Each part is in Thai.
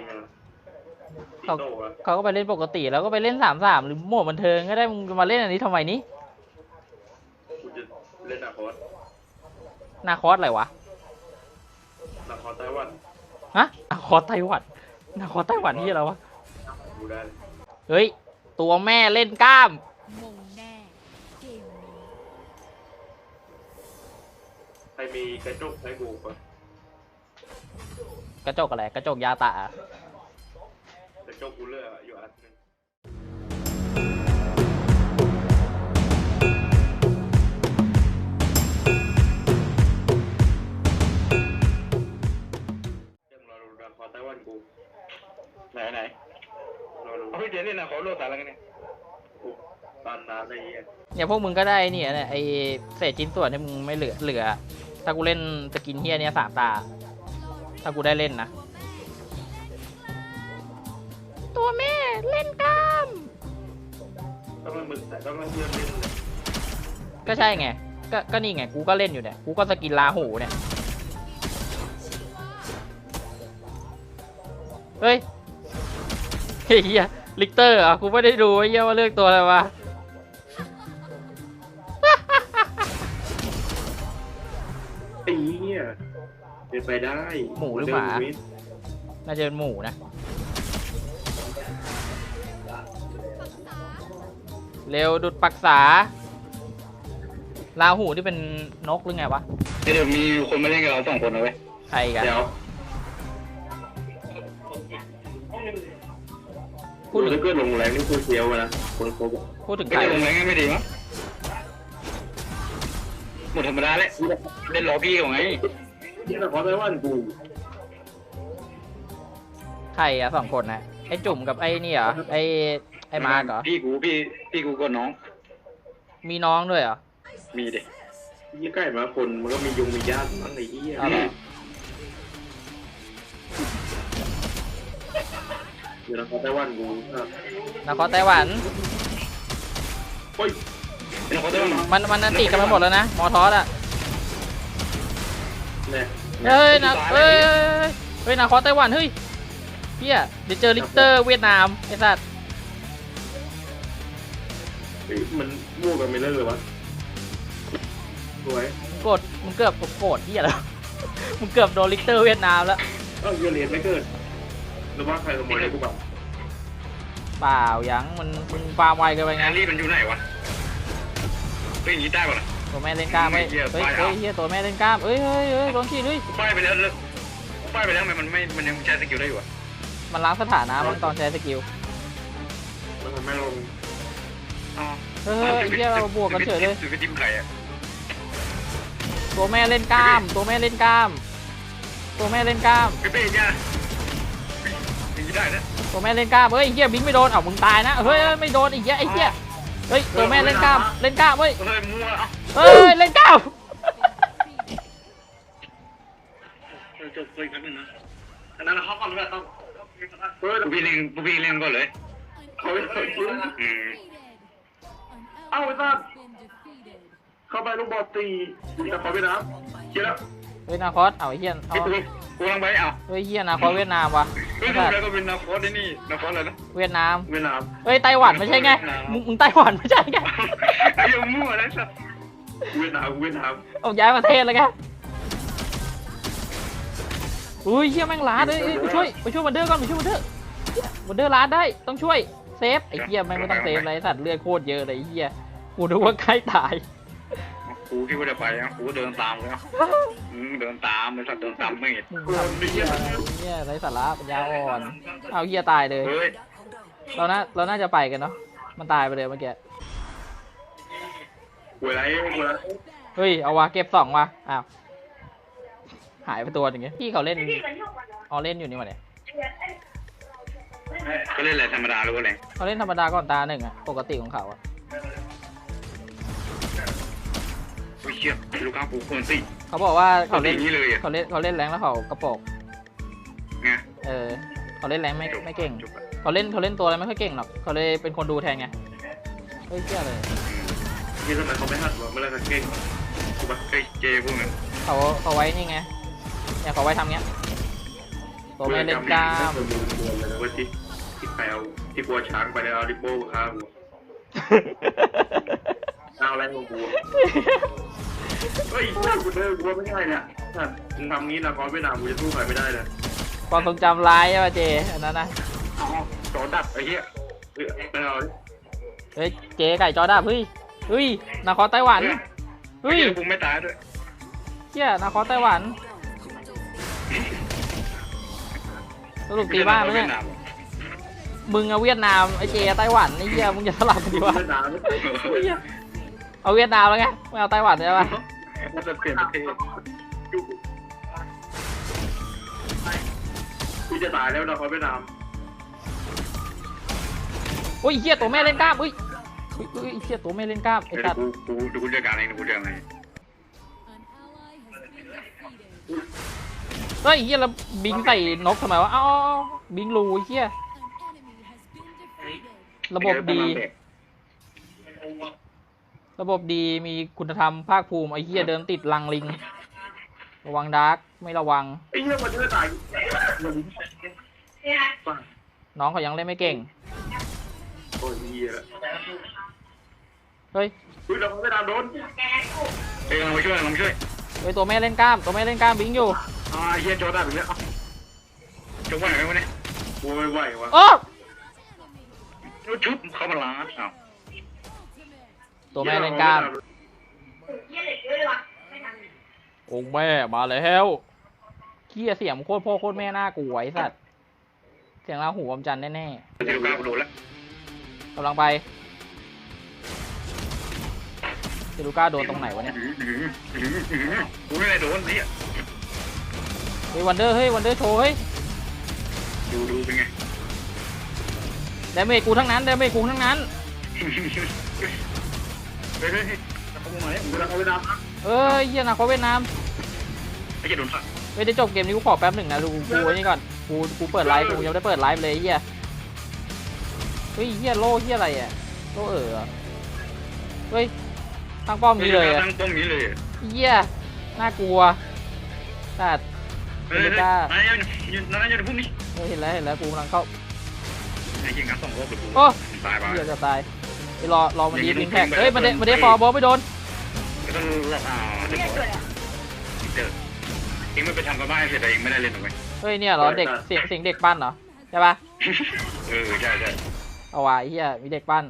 มอะเขาติโต้อะเขาก็ไปเล่นปกติแล้วก็ไปเล่นสามสามหรือโหมดบันเทิงก็ได้มึงจะมาเล่นอันนี้ทำไมนี้กูจะเล่นนาคอสนาคอสอะไรวะนาคอสไต้หวันฮะนาคอสไต้หวันนาคอสไต้หวันที่อะไรวะดูได้เลยเฮ้ย ตัวแม่เล่นกล้ามมงแน่เกมนี้ใครมีกระจกใช้กูปะ กระจกอะไร กระจกยาตะอะกระจกกูเลือกอยู่อันหนึงเดี๋ยวรอดูนาคอสไต้หวันกู ไหนไหนรอดูเอาพี่เจนนี่นะขอโลดสารแล้วกันเนี่ยกูตานน้ำอะไรเงี้ยเนี่ยพวกมึงก็ได้เนี่ยเนี่ยไอเศษชิ้นส่วนที่มึงไม่เหลือเหลือ ถ้ากูเล่นสกินเฮียเนี่ยสามตา ถ้ากูได้เล่นนะ ตัวแม่เล่นกล้ามต้องมามึกแต่ต้องมาเพื่อนเล่นเลยก็ใช่ไง ก็ก็นี่ไง กูก็เล่นอยู่เนี่ย กูก็สกินลาหูเนี่ย เฮ้ยเฮ้ยเฮียลิกเตอร์อะกูไม่ได้ดูไอ้เฮียว่าเลือกตัวอะไรวะ ไปได้หมูหรือหมา เดินวิทน่าจะเป็นหมูนะ เร็วดุดปักษาลาหูที่เป็นนกหรือไงวะเดี๋ยวมีคนมาเล่นกับเราสองคนนะเว้ยใครกันเดี๋ยวพูดถึงถ้าเกิดลงแรงนี่คือเฟี้ยวนะคนโคบพูดถึงไม่ใครได้ลงแรงกันไม่ดีมั้งหมดธรรมดาแล้วเล่นรอพี่ของไง นี่นะเพราะไต้หวันกูใครอะสองคนนะไอจุ่มกับไอนี่เหรอไอไอมาร์กเหรอพี่กูพี่พี่กูก็น้อง มีน้องด้วยเหรอมีเด็กยี่ใกล้มาคนมันก็มียุงมีญาติมั้งไอ้เหี้ยเอาเหรอเดี๋ยวนะเพราะไต้หวันกูอะนครไต้หวันโอ้ยเป็นคนเต้นมามันมันนันติกันมาหมดแล้วนะมอทอสอะเนี่ยเฮ้ยนะเฮ้ยเฮ้ยเฮ้ยเฮ้ยนาคอสไต้หวันเฮ้ยเฮียเดี๋ยวเจอลิกเตอร์เวียดนามไอ้สัตว์เฮ้ยมันมั่วกันไม่เลิกเลยวะสวยมึงกดมึงเกือบโกรธเฮียแล้วมึงเกือบโดนลิกเตอร์เวียดนามแล้วเอ้าเหี้ยเรียนไม่เกิดหรือว่าใครขโมยอะไรกูแบบเปล่ายังมันมึงฟาร์มไวเกินไปไงงานรีบมันอยู่ไหนวะเป็นอย่างนี้ได้ป่ะล่ะ ตัวแม่เล่นกล้ามเฮ้ยเหี้ยเฮ้ยไปเฮ้เอายเฮียตัวแม่เล่นกล้ามเฮ้ยเฮ้ยเฮ้ยโดนขี้เฮ้ยกูป้ายไปแล้วเลยกูป้ายไปแล้วทำไมมันไม่ มันยังใช้สกิลได้อยู่อะมันล้างสถานะมันตอนใช้สกิลมันทำให้ลงอ๋อเฮ้ยเฮ้ยเฮียเราบวกกันเฉยเลยถือเป็นจิ้มไข่อะตัวแม่เล่นกล้าม ตัวแม่เล่นกล้าม ตัวแม่เล่นกล้ามเป๊ะๆเนี่ยอย่างนี้ได้นะตัวแม่เล่นกล้ามเฮ้ยไอ้เฮียบิงไม่โดนเอ้ามึงตายนะ เฮ้ยเฮ้ยไม่โดนไอ้เฮียไอ้เฮีย เฮ้ยตัวแม่เล่นกล้าม เล่นกล้ามเฮ้ย เฮ้ยมั่วเอ้าเฮ้ย เล่นกล้าม เออจบเลยกันหนึ่งนะอันนั้นเขาก่อนเลยต้องเฮ้ยปูพี่เล่นปูพี่เล่นก่อนเลยเขาไม่เคยยิงอืมเอ้าไอ้สัสเข้าไปลูกบอลตีแต่ขอไปน้ำเชี่ยแล้วเฮ้ยนาคอสเอาไอ้เฮียเอาไอ้ตัวกูกำลังไปเอาเฮ้ยเฮียนาคอสเวียดนามวะ เฮ้ยดูแล้วก็เป็นนาคอสได้นี่นาคอสอะไรนะเวียดนาม เวียดนามเฮ้ยไต้หวันไม่ใช่ไง มึงมึงไต้หวันไม่ใช่ไงไอ้ยังมั่วนะสัสเวียดนามเวียดนามเอาย้ายประเทศเลยไงอุ้ยเฮียแม่งล้าดเลยเอ้ยไปช่วยไปช่วยวันเดอร์ก่อนไปช่วยวันเดอร์วันเดอร์ล้าดได้ต้องช่วยเซฟไอ้เฮียแม่งไม่ต้องเซฟเลยไอ้สัตว์เลือดโคตรเยอะเลยไอ้เฮียกูนึกว่าใกล้ตาย กูคิดว่าจะไปอะกูเดินตามเลยอะอืมเดินตามเลยสัตว์เดินตามไม่เห็นมึงทำเฮียอะไรเฮียไรสาระปัญญาอ่อน เอาเฮียตายเลย เฮ้ยเราน่าเราน่าจะไปกันเนาะ มันตายไปเลยเมื่อกี้หวยไรหวยไรเฮ้ย เอาวะเก็บสองวะอ้าว หายไปตัวอย่างเงี้ย พี่เขาเล่นเอาเล่นอยู่นี่มาเนี่ยก็เล่นอะไรธรรมดาหรือว่าอะไรเขาเล่นธรรมดาก่อนตาหนึ่งอะปกติของเขาอะโอ้ยเชี่ยลูกค้ากูคนสิเขาบอกว่าเขาเขาเล่เล่นนนี้เลยอะเขาเล่นเขาเล่นแรงแล้วเขากระโปรงไงเออเขาเล่นแรงไม่ไม่เก่งจบอะเขาเล่นเขาเล่นตัวอะไรไม่ค่อยเก่งหรอกเขาเลยเป็นคนดูแทนไงเฮ้ยเชี่ยเลยที่ทำไมเขาไม่หัดวะเมื่อไรกันเก่งกูแบบเฮ้ยเจพวกนั้นเขาเขาไว้นี่ไงเนี่ยเขาไว้ทำเงี้ยตัวแม่เล่นกล้ามตัวมึงตัวเลยนะเว่าที่ที่แปลวที่กลัวช้างไปแล้วเอาริโป้ข้าม เอาอะไรของกูเฮ้ยกูเดินกูว่าไม่ได้เนี่ยถ้ามึงทำงี้นะครเวียดนามกูจะสู้ใครไม่ได้เลยความทรงจำร้ายใช่ป่ะเจอันนั้นนะจอดับไอ้เหี้ยเฮ้ยไม่เอาดิเฮ้ยเจไก่จอดับเฮ้ยเฮ้ยนาคอไต้หวันเฮ้ยเฮ้ยกูไม่ตายด้วยเฮียนาคอไต้หวันสรุปตีบ้านไหมเนี่ยมึงเอาเวียดนามไอเจไต้หวันไอเหี้ยมึงจะสลับกันดีวะ เวียดนามเนี่ยเหี้ยเอาเวียดนามแล้วไงไม่เอาไต้หวันใช่ปะมันจะเปลี่ยนประเทศกูจะตายแล้วนะครเวียดนามโอ้ยเหี้ยตัวแม่เล่นกล้ามอุ้ยอุ้ยอุ้ยเหี้ยตัวแม่เล่นกล้ามไอ้เดี๋ยวสัตว์กูกูดูกูจัดการเองกูจัดการเอง An ally has been defeated. เฮ้ยเหี้ยแล้วบิงใส่นกทำไมวะเอ้าเอาเอาบิงรูไอ้เหี้ย An enemy has been defeated. ระบบดี ระบบดีมีคุณธรรมภาคภูมิไอ้เหี้ยเดินติดลังลิง ระวังดาร์กไม่ระวัง ไอ้เหี้ยมันจะตายมันป่ะน้องเขายังเล่นไม่เก่ง โอ้ยเหี้ยเฮ้ยเฮ้ยเราครเวียดนามโดนเฮ้ยลองมาช่วยลองมาช่วยเฮ้ยตัวแม่เล่นกล้ามตัวแม่เล่นกล้ามบิงอยู่อ่าเหี้ยจอดับอีกแล้วจุ๊บไหวไหมวะเนี่ยกูไม่ไหววะโอ้ชุบเข้ามาล้างอ้าว ตัวแม่เล่นกล้ามองค์แม่มาแล้วเคียเสียงโคตรพ่อโคตรแม่น่ากลัวไอ้สัตว์เสียงลาหูอมจันทร์แน่เดี๋ยวก้าวกระโดดแล้วๆกำลังไปเจลูก้าโดนตรงไหนวะเนี่ยกูไม่ได้โดนนี่เฮ้ยวันเดอร์เฮ้ยวันเดอร์โชว์เฮ้ยดูดูเป็นไงเดเมจกูทั้งนั้นเดเมจกูทั้งนั้น เฮ้ยเฮ้ยเฮ้ยเขามาแล้วกูเราครเวียดนามเอ้ยเฮียนาคอเวียดนามไอ้เจ้าโดนสักเฮ้ยได้จบเกมนี้กูขอแป๊บหนึ่งนะดูกูไว้นี่ก่อนกูกูเปิดไลฟ์กูยังไม่ได้เปิดไลฟ์เลยไอ้เฮียเฮ้ยเฮียโล่เฮียอะไรอะโล่เออเหรอเฮ้ยตั้งป้อมนี้เลยอะตั้งป้อมนี้เลยเฮียน่ากลัวสัตว์เฮ้ยนายยืนนายยืนพวกนี้เฮ้ยเห็นแล้วเห็นแล้วกูกำลังเข้าไอ้ยิงงัดสองรอบไปกูโอ้ตายไปเฮียจะตาย รอรอมันดีฟินแท็กเฮ้ยมันเดมันเดฟอร์บอลไม่โดนก็ต้องรอบอ่าเดี๋ยวเจอเองไม่ไปทำกับบ้านเสร็จแต่เองไม่ได้เล่นหรอกไหมเฮ้ยเนี่ยเหรอเด็กเสียงเสียงเด็กปั้นเหรอใช่ปะเออใช่ใช่เอาวะไอ้เฮียมีเด็กปั้น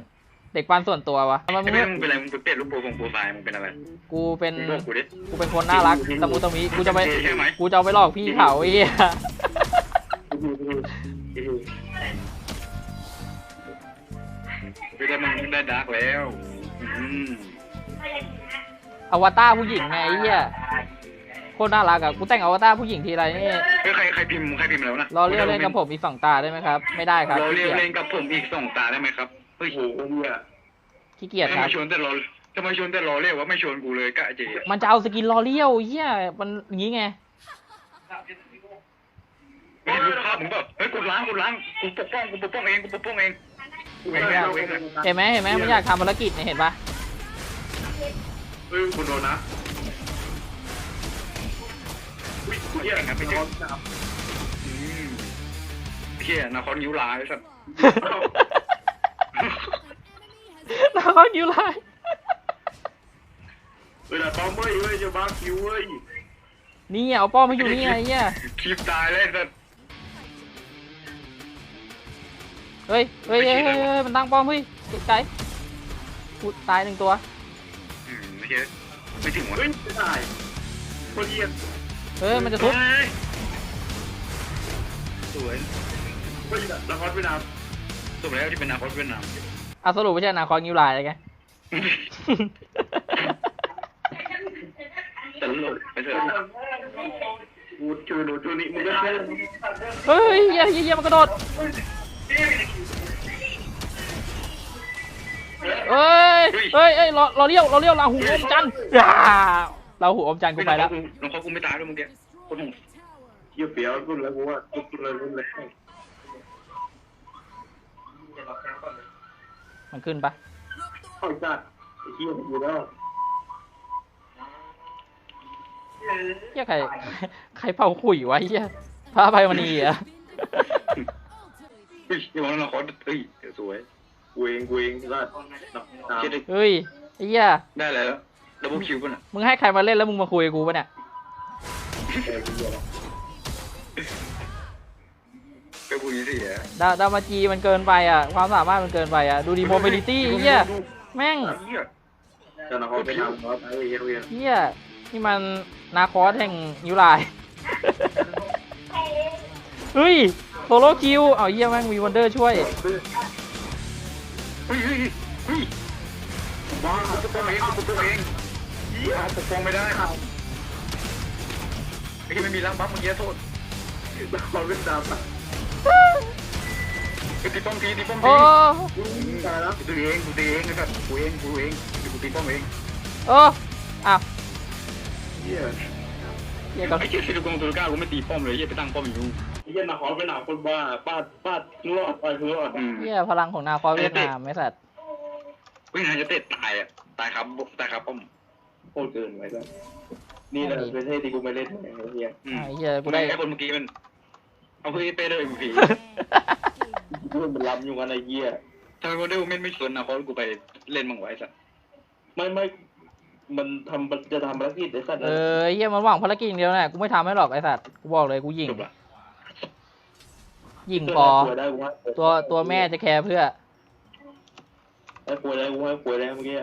เด็กปั้นส่วนตัววะทำไมมึไม่งมึงเป็นอะไรมึงเป็นเป็ดลูกโป่งโปรไฟล์มึงเป็นอะไรกูเป็นบอกกูดิกูเป็นคนน่ารักตะมูตะมีกูจะไปใช่ไหมกูจะเอาไปหลอกพี่เขาไอ้เหี้ย ไม่ได้มึงได้ดาร์กแล้ว อืมอวตารผู้หญิงไงไอ้เหี้ยโคตรน่ารักอะกูแต่งอวตารผู้หญิงทีไรนี่เฮ้ยใครใครพิมพ์ใครพิมพ์แล้วนะรอเรียวเล่นกับผมอีกสองตาได้ไหมครับ ไม่ได้ครับรอขี้เรียวเกียจเล่นกับผมอีกสองตาได้ไหมครับเฮ้ยโอ้โหเหี้ยขี้เกียจคทำรัไมบชวนแต่รอทำไมชวนแต่รอเรียกว่าไม่ชวนกูเลยกะเจมันจะเอาสกินรอเลี้ยวไอ้เหี้ยมันอย่างงี้ไงไม่รู้ภาพมึงแบบเฮ้ยกูล้างกูล้างกูปกป้องกูปกป้องเองกูปกป้องเอง กูไม่ได้เอาเองอะเห็นไหมเห็นไหมมันอยากทำภารกิจเนี่ยเห็นปะเฮ้ยคุณโดนนะอุ้ยเหี้ยครับไม่ใช่อืมเฮียนาคอนยิ้วลายสัตว์แล้วก็ยิ้วไลายเวลาป้อมเว้ยเว้ยจะบ้าคิวเว้ยนี่เอาป้อมมาอยู่นี่ไงไอ้เหี้ยคลิปตายเลยสัตว์ เฮ้ย เฮ้ยเฮ้ยเฮ้ยเฮ้ยมันตั้งป้อมเฮ้ยไกลๆกูตายหนึ่งตัว อืมไม่ใช่ไม่ถึงวะเฮ้ยไม่ได้คนเหี้ยเฮ้ย มันจะทุบ เฮ้ยสวยเฮ้ยละครเวียดนามสวยแล้วที่เป็นนาคอนเวียดนามอะสรุปไม่ใช่อนาคอนยิ้วไลายเลยไงตลกไปเถอะกูจูหนูจูนี่มึงก็ใช่เฮ้ยเหี้ยเหี้ยเหี้ยมันกระโดด เฮ้ยเฮ้ยเฮ้ยรอรอเลี้ยวรอเลี้ยวลาหูอมจันทร์อ่าลาหูอมจันทร์กูไปแล้วน้องเขากูไม่ตายด้วยเมื่อกี้คนหงเหี้ยเปียวรุ่นแล้วกูว่ารุ่นเลยรุ่นเลยมันขึ้นปะเข้าจัดไอ้เหี้ยอยู่แล้วเหี้ยใครใครเป่าขุยวะเหี้ยพระอภัยมณีเหรอะ เฮ้ยไอ้วันนั้นเราขอเฮ้ยเดี๋ยวสวย กูเองกูเองก็ตามเช็ดได้เฮ้ยไอ้เหี้ยได้แล้วดับเบิลคิวป่ะน่ะมึงให้ใครมาเล่นแล้วมึงมาคุยกับกูปะเนี่ยเออกูเหี้ยแล้วไปคุยสิอะดาดามาจีมันเกินไปอะ ความสามารถมันเกินไปอะ ดูดีโมบิลิตี้เหี้ยแม่งเหี้ยเจ้าหน้าที่ไปนำครับไอ้เหี้ยเหี้ยเหี้ยนี่มันนาคอสแห่งนิวไลน์เฮ้ยโซโลคิว เอาเหี้ยแม่งมีวันเดอร์ช่วยเฮ้ยเฮ้ยเฮ้ยว้าวปกป้องเองปกป้องเองเอาปกป้องไม่ได้ไอ้ที่ไม่มีล้างบัฟเมื่อกี้โทษนครเวียดามอะไปตีป้อมทีตีป้อมโอ้ทีตายแล้วกูตีเองกูตีเองนะครับกูเองกูเองกูตีป้อมเองโอ้อ้าวเหี้ยเหี้ยก่อนไอ้เจ้าสิลูกกงตัวก้ากูไม่ตีป้อมเลยเหี้ยไปตั้งป้อมอยู่ เหี้ยนครเวียดนามคนบ้าป้าดป้าดรอดไปรอดอืม เหี้ยพลังของนาคอสเวียดนามไม่สัตว์เฮ้ยนายจะเตะตายอะตายครับตายครับป้อมโคตรเกินไปแล้วนี่แหละประเทศที่กูไม่เล่นไอ้เหี้ยอืมไอ้เหี้ยกูกูได้ได้ ไอ้คนเมื่อกี้มันเอาเพื่อเป้เลยผีกูมันล้ำอยู่กันไอ้เหี้ยทำไมวันเดอร์ไม่ไม่สนนะเพราะกูไปเล่นมังไว้สัตว์ไม่ไม่มันทำจะทำภารกิจไอ้สัตว์เออไอ้เหี้ยมันหวังภารกิจอย่างเดียวแหละกูไม่ทำให้หรอกไอ้สัตว์กูบอกเลยกูยิงจบละ ยิงพอได้กูว่าตัวตัวแม่จะแคร์เพื่อไอ้ป่วยได้กูให้ป่วยได้เมื่อกี้